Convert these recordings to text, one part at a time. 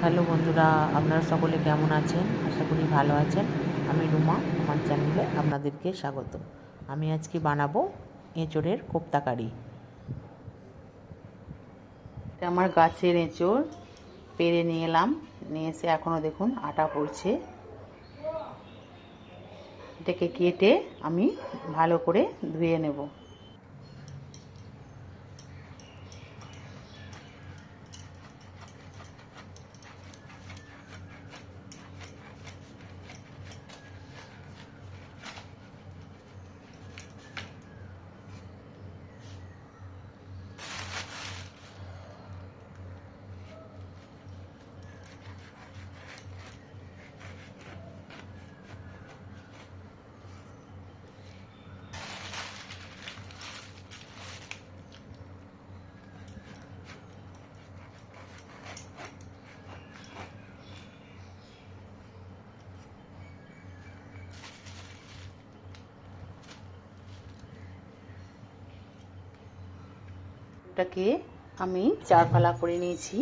Hello বন্ধুরা, আপনারা সকলে কেমন আছেন? আশা করি ভালো আছেন। আমি রুমা, আমার চ্যানেলে আপনাদেরকে স্বাগত। আমি আজকে বানাবো এঁচড়ের কোপ্তা কারি। আমার গাছের এঁচড়, পেরে নিয়ে এলাম। নিয়ে এসে এখনও দেখুন আটা পড়ছে। এটাকে কেটে আমি ভালো করে ধুয়ে নেব। ওটাকে আমি চার ফালা করে নিয়েছি।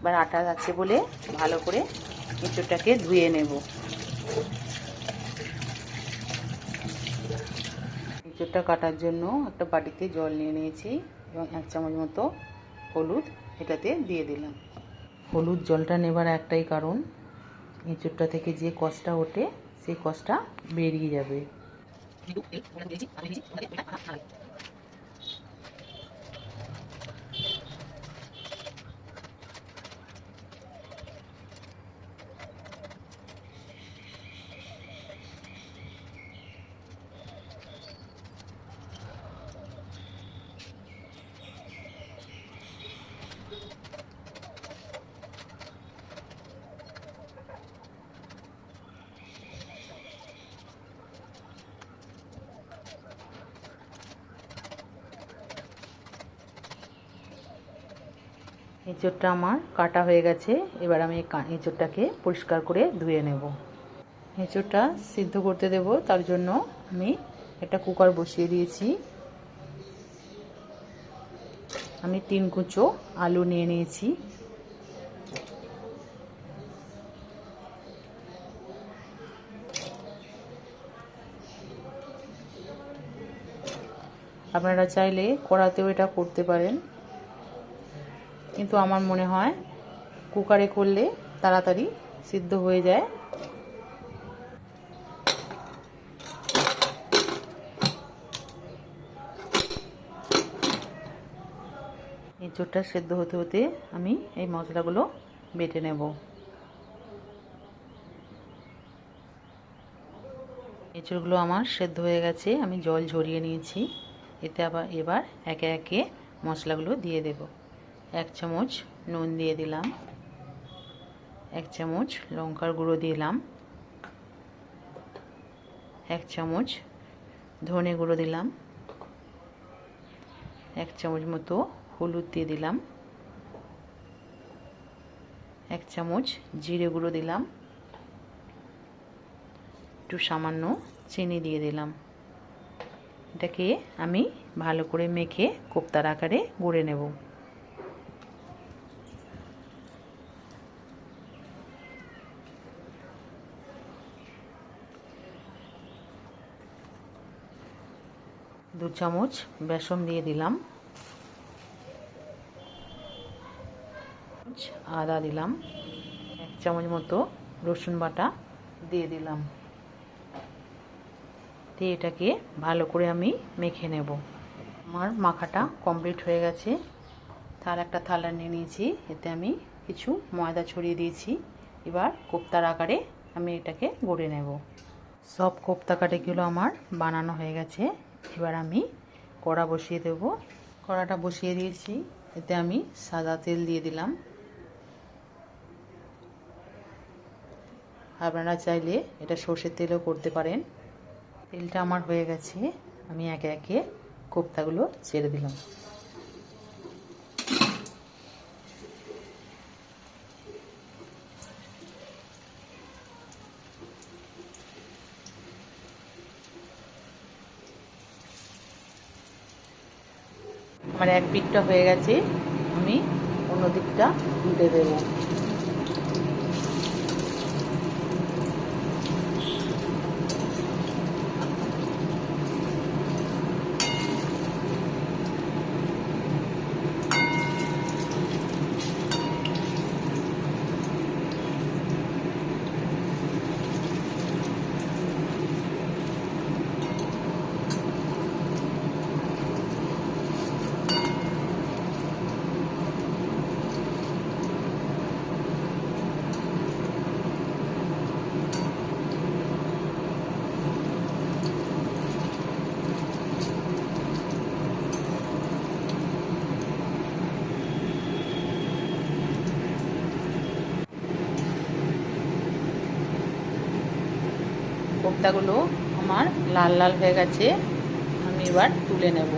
এবার আটা আছে বলে ভালো করে এঁচোড়টাকে ধুয়ে নেব। এঁচোড়টা কাটার জন্য একটা বাটিতে জল নিয়ে নিয়েছি এবং এক চামচ মতো হলুদ এটাতে দিয়ে দিলাম। হলুদ জলটা নেবার একটাই কারণ, এঁচোড়টা থেকে যে কষটা ওঠে সেই কষটা বেরিয়ে যাবে। এঁচোড়টা আমার কাটা হয়ে গেছে। এবার আমি এঁচোড়টাকে পরিষ্কার করে ধুয়ে নেব। এঁচোড়টা সিদ্ধ করতে দেব। তার জন্য আমি একটা কুকার বসিয়ে দিয়েছি। আমি তিন কুচো আলু নিয়ে নিয়েছি। আপনারা চাইলে কড়াতেও এটা করতে পারেন। কিন্তু আমার মনে হয় কুকারে করলে তাড়াতাড়ি সিদ্ধ হয়ে যায়। এঁচোড়টা সেদ্ধ হতে হতে আমি এই মশলাগুলো বেটে নেব। এঁচোড়গুলো আমার সেদ্ধ হয়ে গেছে, আমি জল ঝরিয়ে নিয়েছি। এতে আবার, এবার একে একে মশলাগুলো দিয়ে দেবো। এক চামচ নুন দিয়ে দিলাম। এক চামচ লঙ্কার গুঁড়ো দিলাম। এক চামচ ধনে গুঁড়ো দিলাম। এক চামচ মতো হলুদ দিয়ে দিলাম। এক চামচ জিরে গুঁড়ো দিলাম। একটু সামান্য চিনি দিয়ে দিলাম। এটাকে আমি ভালো করে মেখে কোপ্তার আকারে গুঁড়ে নেব। চামচ বেসন দিয়ে দিলাম। আদা দিলাম। এক চামচ মতো রসুন বাটা দিয়ে দিলাম। দিয়ে এটাকে ভালো করে আমি মেখে নেব। আমার মাখাটা কমপ্লিট হয়ে গেছে। তার একটা থালা নিয়ে নিয়েছি। এতে আমি কিছু ময়দা ছড়িয়ে দিয়েছি। এবার কোপ্তার আকারে আমি এটাকে গড়ে নেব। সব কোপ্তা কাটিগুলো আমার বানানো হয়ে গেছে। এবার আমি কড়া বসিয়ে দেব। কড়াটা বসিয়ে দিয়েছি। এতে আমি সাদা তেল দিয়ে দিলাম। আপনারা চাইলে এটা সর্ষের তেলও করতে পারেন। তেলটা আমার হয়ে গেছে। আমি একে একে কোপ্তাগুলো ছেড়ে দিলাম। আমার এক পিঠটা হয়ে গেছে আমি অন্য দিকটা উল্টে দেব। কোপ্তাগুলো আমার লাল লাল হয়ে গেছে আমি এবার তুলে নেব।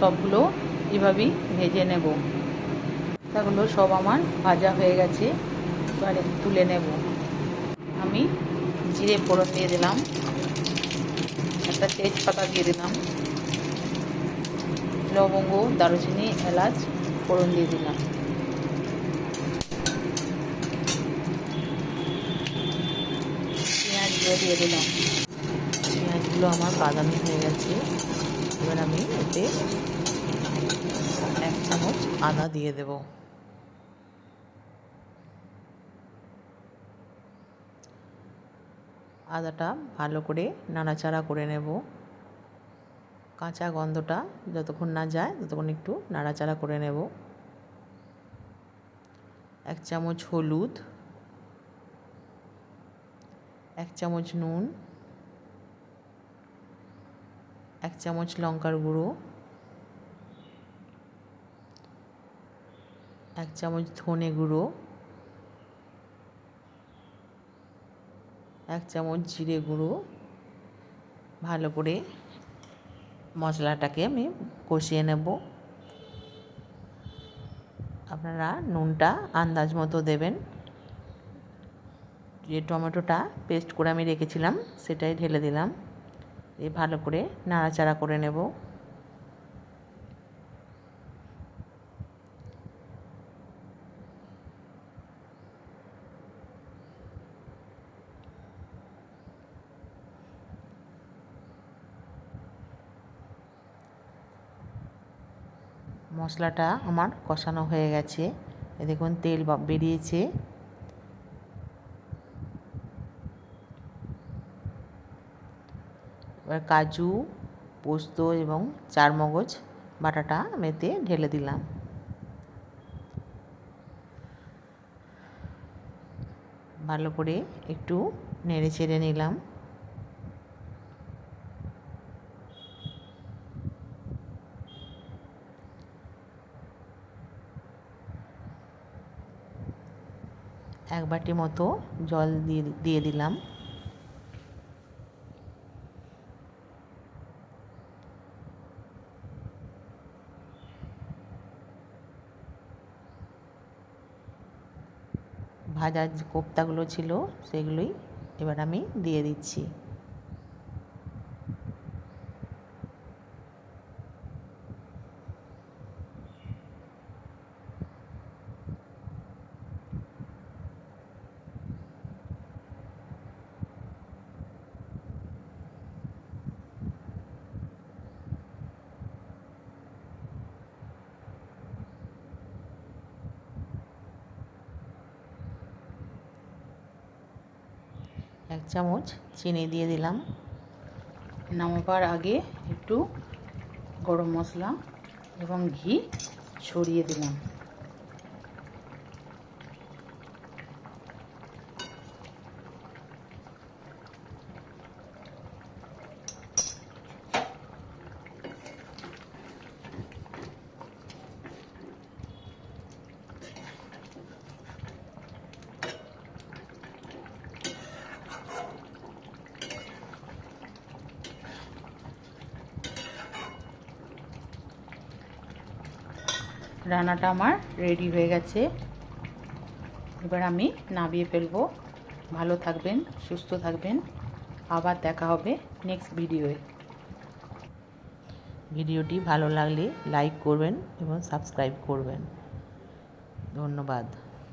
সবগুলো এভাবেই ভেজে নেব। তাগুলো সব আমার ভাজা হয়ে গেছে, এবারে তুলে নেব। আমি জিরে ফোড়ন দিয়ে দিলাম, একটা তেজপাতা দিয়ে দিলাম, লবঙ্গ, দারুচিনি, এলাচ, ফোড়ন দিয়ে দিলাম। পেঁয়াজগুলো দিয়ে দিলাম। পেঁয়াজগুলো আমার বাদামি হয়ে গেছে, এবার আমি এতে আদা দিয়ে দেব আদাটা ভালো করে নাড়াচাড়া করে নেব। কাঁচা গন্ধটা যতক্ষণ না যায় ততক্ষণ একটু নাড়াচাড়া করে নেব। এক চামচ হলুদ। এক চামচ নুন। এক চামচ লঙ্কার গুঁড়ো। এক চামচ ধনে গুঁড়ো, এক চামচ জিরে গুঁড়ো, ভালো করে মশলাটাকে আমি কষিয়ে নেব। আপনারা নুনটা আন্দাজ মতো দেবেন। যে টমেটোটা পেস্ট করে আমি রেখেছিলাম, সেটাই ঢেলে দিলাম। এ ভালো করে নাড়াচাড়া করে নেব। মশলাটা আমার কষানো হয়ে গেছে। দেখুন, তেল বেরিয়েছে। এবার কাজু, পোস্ত এবং চারমগজ বাটাটা মেতে ঢেলে দিলাম। ভালো করে একটু নেড়ে চেড়ে নিলাম। এক বাটি মতো জল দিয়ে দিয়ে দিলাম। ভাজা যে কোপ্তাগুলো ছিল, সেগুলোই এবার আমি দিয়ে দিচ্ছি। এক চামচ চিনি দিয়ে দিলাম। নামাবার আগে একটু গরম মশলা এবং ঘি ছড়িয়ে দিলাম। রান্নাটা আমার রেডি হয়ে গেছে। এবার আমি নামিয়ে ফেলব। ভালো থাকবেন, সুস্থ থাকবেন। আবার দেখা হবে নেক্সট ভিডিওয়ে ভিডিওটি ভালো লাগলে লাইক করবেন এবং সাবস্ক্রাইব করবেন। ধন্যবাদ।